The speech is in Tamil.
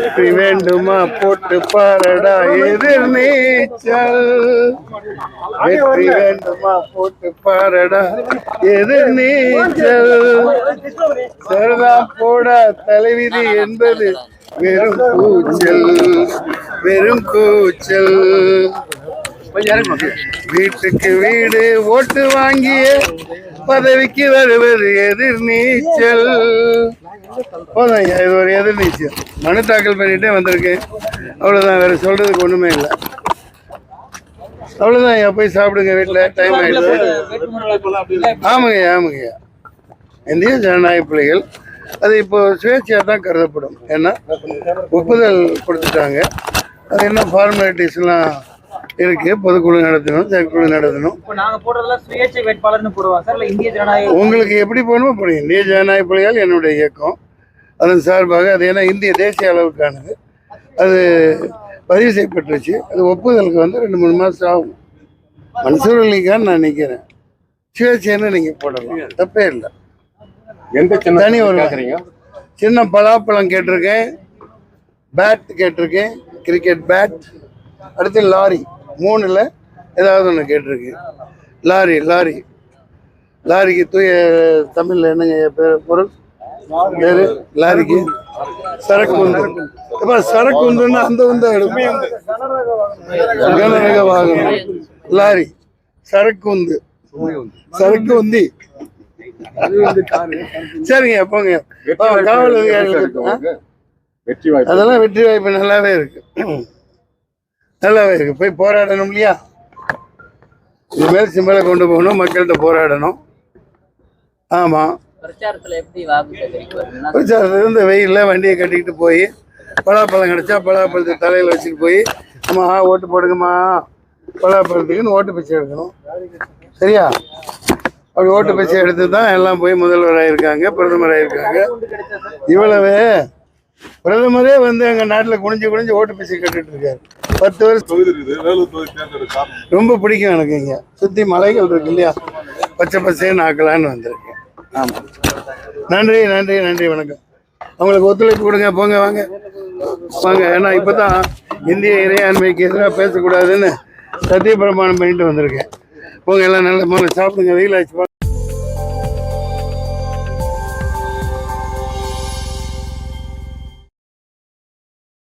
வெற்றி வேண்டுமா? போட்டு பாரடா எதிர் நீச்சல். வெற்றி வேண்டுமா? போட்டு பாரடா எதிர் நீச்சல். சரிதான் போடா தலைவிதி என்பது வெறும் கூச்சல். வெறும் கூச்சல். வீட்டுக்கு வீடு ஓட்டு வாங்கிய பதவிக்கு வருவது எதிர் நீச்சல். போதும் ஐயா, இது ஒரு எதிர் மனு தாக்கல் பண்ணிகிட்டே வந்திருக்கேன். அவ்வளோதான் வேற சொல்கிறதுக்கு ஒன்றுமே இல்லை. அவ்வளோதான் ஐயா போய் சாப்பிடுங்க வீட்டில் டைம் ஆகிடுது ஆமாங்க ஆமாங்கய்யா. இந்திய ஜனநாயக பிள்ளைகள் அது இப்போ சுயேட்சையாக தான் கருதப்படும். ஏன்னா ஒப்புதல் கொடுத்துட்டாங்க. அது என்ன ஃபார்மாலிட்டிஸ்லாம் இருக்கு. பொதுக்குழு நடத்தணும் செயற்குழு நடத்தணும். உங்களுக்கு எப்படி போகணுமோ போடுங்க. இந்திய ஜனநாயக பிள்ளைகள் என்னுடைய இயக்கம். அதன் சார்பாக அது ஏன்னா இந்திய தேசிய அளவுக்கானது. அது பதிவு செய்யப்பட்டுருச்சு. அது ஒப்புதலுக்கு வந்து ரெண்டு மூணு மாதம் ஆகும். மன்சூர் அலிகான் நான் நிற்கிறேன் சுயேட்சைன்னு நீங்கள் போடலாம். தப்பே இல்லை. எந்த தனி ஒரு கேக்குறீங்க? சின்ன பலாப்பழம் கேட்டிருக்கேன். பேட் கேட்டிருக்கேன். கிரிக்கெட் பேட் அடுத்து லாரி மூணுல ஏதாவது ஒன்று கேட்டிருக்கேன் லாரி லாரி. லாரிக்கு தூய தமிழ்ல என்னங்க பேர் பொருள்? பேரு? லாரிக்கு. சரக்கு உந்து இப்ப சரக்கு உந்துன்னா அந்த உந்த எடுக்கும். கனரக வாகனம். லாரி. சரக்கு உந்து சரக்கு உந்தி சரிங்க போங்க காவல் அதிகாரிகளுக்கு அதெல்லாம் வெற்றி வாய்ப்பு நல்லாவே இருக்கு. நல்லாவே இருக்கு. போய் போராடணும் இல்லையா? இதுமாரி சிம்பலை கொண்டு போகணும் மக்கள்கிட்ட போராடணும். ஆமா. பிரச்சாரத்துல இருந்து வெயில்ல வண்டியை கட்டிக்கிட்டு போய் பலாப்பழம் கிடைச்சா பலாப்பழத்தை தலையில வச்சுட்டு போய் அம்மா ஓட்டு போடுங்கம்மா. பலாப்பழத்துக்குன்னு ஓட்டு பிச்சை எடுக்கணும். சரியா? அப்படி ஓட்டு பிச்சை எடுத்து தான் எல்லாம் போய் முதல்வர் ஆயிருக்காங்க பிரதமர் ஆயிருக்காங்க. இவ்வளவு பிரதமரே வந்து எங்க நாட்டுல குனிஞ்சு குனிஞ்சு ஓட்டு பிச்சை கட்டிட்டு இருக்காரு. பத்து வருஷம் ரொம்ப பிடிக்கும் எனக்கு இங்க. சுத்தி மலைகள் இருக்கு இல்லையா? பச்சை பச்சைன்னு ஆக்கலான்னு வந்திருக்கேன். ஆமா. நன்றி நன்றி நன்றி வணக்கம். அவங்களுக்கு ஒத்துழைப்பு கொடுங்க போங்க வாங்க. வாங்க ஏன்னா இப்பதான் இந்திய இறையாண்மைக்கு எதிராக பேசக்கூடாதுன்னு சத்திய பிரமாணம் பண்ணிட்டு வந்திருக்கேன். போங்க எல்லாம் நல்ல முதல்ல சாப்பிடுங்க வெயில் ஆச்சு